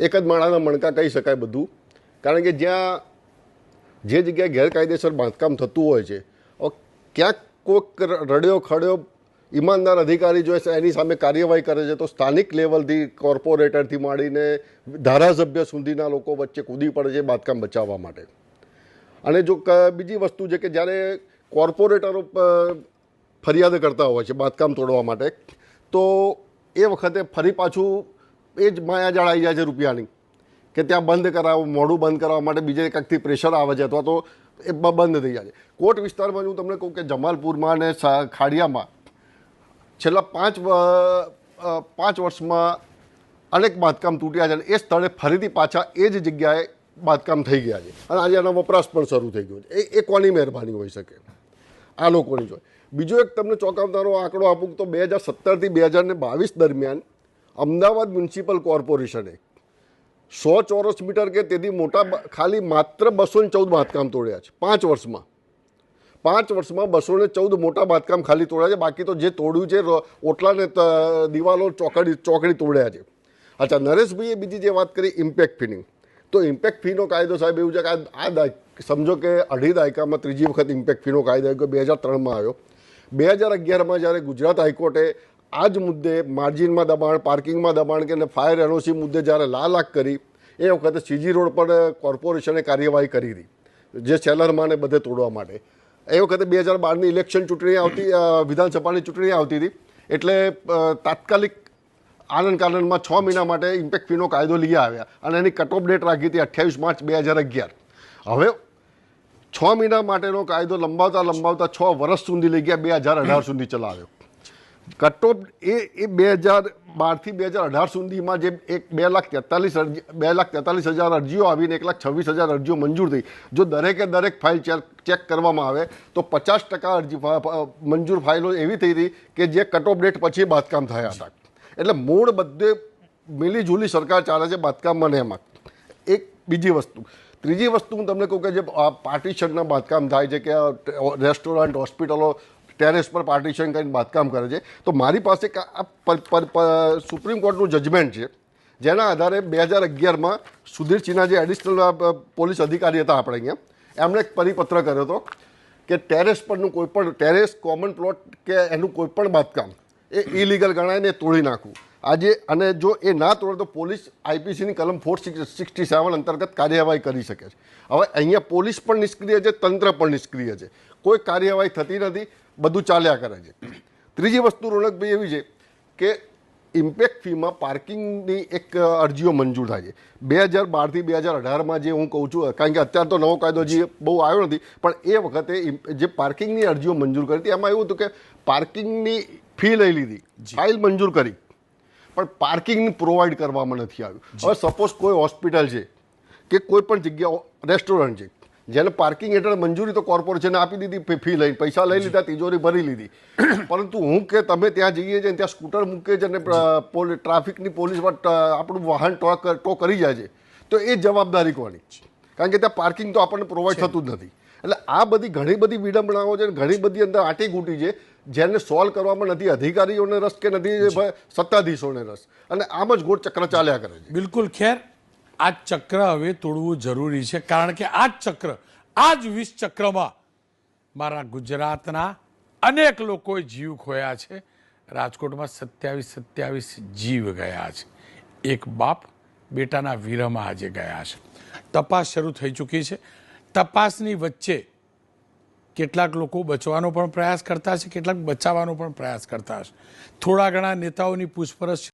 એક જ માળાના મણકા કહી શકાય બધું. કારણ કે જ્યાં જે જગ્યાએ ગેરકાયદેસર બાંધકામ થતું હોય છે ક્યાંક કોઈક રડ્યો ખડ્યો ઈમાનદાર અધિકારી જો એની સામે કાર્યવાહી કરે છે, તો સ્થાનિક લેવલથી, કોર્પોરેટરથી માંડીને ધારાસભ્ય સુધીના લોકો વચ્ચે કૂદી પડે છે બાંધકામ બચાવવા માટે. અને જો બીજી વસ્તુ છે કે જ્યારે કોર્પોરેટરો ફરિયાદ કરતા હોય છે બાંધકામ તોડવા માટે, તો એ વખતે ફરી પાછું એ જ માયાજાળ આવી જાય છે રૂપિયાની, કે ત્યાં બંધ કરાવો મોડું બંધ કરાવવા માટે બીજે કંઈકથી પ્રેશર આવે છે, અથવા તો એ બંધ થઈ જાય છે. કોટ વિસ્તારમાં હું તમને કહું કે જમાલપુરમાં અને ખાડિયામાં છેલ્લા પાંચ પાંચ વર્ષમાં અનેક બાંધકામ તૂટ્યા છે અને એ સ્થળે ફરીથી પાછા એ જ જગ્યાએ બાંધકામ થઈ ગયા છે. અને આજે એનો વપરાશ પણ શરૂ થઈ ગયો છે. એ એ કોની મહેરબાની હોઈ શકે? આ લોકોની જોઈએ બીજો એક તમને ચોંકાવનારો આંકડો આપું તો બે હજાર સત્તરથી બે હજાર બાવીસ દરમિયાન અમદાવાદ મ્યુનિસિપલ કોર્પોરેશને સો ચોરસ મીટર કે તેથી મોટા ખાલી માત્ર બસો ને ચૌદ બાંધકામ તોડ્યા છે, પાંચ વર્ષમાં. પાંચ વર્ષમાં બસો ને ચૌદ મોટા બાંધકામ ખાલી તોડ્યા છે, બાકી તો જે તોડ્યું છે, રો- ઓટલા ને ત- દિવાલો ચોકડી ચોકડી તોડ્યા છે. અચ્છા, નરેશભાઈએ બીજી જે વાત કરી, ઇમ્પેક્ટ ફીની. તો ઇમ્પેક્ટ ફીનો કાયદો સાહેબ એવું છે કે આ સમજો કે અઢી દાયકામાં ત્રીજી વખત ઇમ્પેક્ટ ફીનો કાયદો આવ્યો બે હજાર ત્રણમાં આવ્યો બે હજાર અગિયારમાં જ્યારે ગુજરાત હાઈકોર્ટે આ જ મુદ્દે માર્જિનમાં દબાણ, પાર્કિંગમાં દબાણ કે ફાયર એનઓસી મુદ્દે જ્યારે લાલાક કરી, એ વખતે સીજી રોડ પર કોર્પોરેશને કાર્યવાહી કરી હતી જે સેલરમાં ને બધે તોડવા માટે. એ વખતે બે હજાર બારની ઇલેક્શન ચૂંટણી આવતી વિધાનસભાની ચૂંટણી આવતી હતી, એટલે તાત્કાલિક આનંદ કાનંદમાં છ મહિના માટે ઇમ્પેક્ટ ફીનો કાયદો લઈ આવ્યા અને એની કટ ઓફ ડેટ રાખી હતી અઠ્યાવીસ માર્ચ બે હજાર અગિયાર. હવે છ મહિના માટેનો કાયદો લંબાવતા લંબાવતા છ વર્ષ સુધી લઈ ગયા, બે હજાર અઢાર સુધી ચલાવ્યો. કટ એ એ બે હજાર બારથી બે હજાર અઢાર સુધીમાં જે એક બે લાખ તેતાલીસ બે લાખ તેતાલીસ હજાર અરજીઓ આવીને એક લાખ છવ્વીસ હજાર અરજીઓ મંજૂર થઈ. જો દરેકે દરેક ફાઇલ ચેક કરવામાં આવે, તો પચાસ ટકા અરજી મંજૂર ફાઇલો એવી થઈ હતી કે જે કટ ઓફ ડેટ પછી બાંધકામ થયા હતા. એટલે મૂળ બધે મિલીજુલી સરકાર ચાલે છે બાંધકામમાં ને એમાં. એક બીજી વસ્તુ. ત્રીજી વસ્તુ હું તમને કહું કે જે પાર્ટીશનના બાંધકામ થાય છે કે રેસ્ટોરન્ટ, હોસ્પિટલો ટેરેસ પર પાર્ટીશન કરીને બાંધકામ કરે છે. તો મારી પાસે સુપ્રીમ કોર્ટનું જજમેન્ટ છે, જેના આધારે બે હજાર અગિયારમાં સુધીર સિન્હા જે એડિશનલ પોલીસ અધિકારી હતા આપણે અહીંયા, એમણે એક પરિપત્ર કર્યો હતો કે ટેરેસ પરનું કોઈપણ ટેરેસ કોમન પ્લોટ કે એનું કોઈ પણ બાંધકામ, એ ઇલીગલ ગણાયને તોડી નાખવું. આજે અને જો એ ના તોડે તો પોલીસ આઈપીસીની કલમ ફોર સિક્સટી સેવન અંતર્ગત કાર્યવાહી કરી શકે છે. હવે અહીંયા પોલીસ પણ નિષ્ક્રિય છે, તંત્ર પણ નિષ્ક્રિય છે. કોઈ કાર્યવાહી થતી નથી. બધું ચાલ્યા કરે છે. ત્રીજી વસ્તુ રોનકભાઈ એવી છે કે ઇમ્પેક્ટ ફીમાં પાર્કિંગની એક અરજીઓ મંજૂર થાય છે. બે હજાર બારથી બે હજાર અઢારમાં જે હું કહું છું કારણ કે અત્યારે તો નવો કાયદો હજી બહુ આવ્યો નથી પણ એ વખતે જે પાર્કિંગની અરજીઓ મંજૂર કરી હતી એમાં એવું હતું કે પાર્કિંગની ફી લઈ લીધી ફાઇલ મંજૂર કરી પણ પાર્કિંગ પ્રોવાઈડ કરવામાં નથી આવ્યું. હવે સપોઝ કોઈ હોસ્પિટલ છે કે કોઈ પણ જગ્યા રેસ્ટોરન્ટ છે જેને પાર્કિંગ હેઠળ મંજૂરી તો કોર્પોરેશને આપી દીધી ફી- લઈને પૈસા લઈ લીધા તિજોરી ભરી લીધી. પરંતુ હું કે તમે ત્યાં જઈએ છીએ ત્યાં સ્કૂટર મૂકે છે અને ટ્રાફિકની પોલીસ આપણું વાહન ટો ટો કરી જાય છે તો એ જવાબદારી કોની? કારણ કે ત્યાં પાર્કિંગ તો આપણને પ્રોવાઈડ થતું જ નથી. એટલે આ બધી ઘણી બધી વિડંબણાઓ છે અને ઘણી બધી અંદર આટી ગૂટી છે જેને સોલ્વ કરવામાં નથી અધિકારીઓને રસ કે નથી સત્તાધીશોને રસ. અને આમ જ ગોળ ચક્ર ચાલ્યા કરે છે. બિલકુલ ખેર. આ ચક્ર હવે તોડવું જરૂરી છે. કારણ કે આ ચક્ર, આ જ વિષ ચક્રમાં મારા ગુજરાતના અનેક લોકોએ જીવ ખોયા છે. રાજકોટમાં સત્યાવીસ સત્યાવીસ જીવ ગયા છે. એક બાપ બેટાના વિરહમાં આજે ગયા છે. તપાસ શરૂ થઈ ચૂકી છે. તપાસની વચ્ચે કેટલાક લોકો બચવાનો પણ પ્રયાસ કરતા છે, કેટલાક બચાવવાનો પણ પ્રયાસ કરતા હશે થોડા ઘણા નેતાઓની પૂછપરછ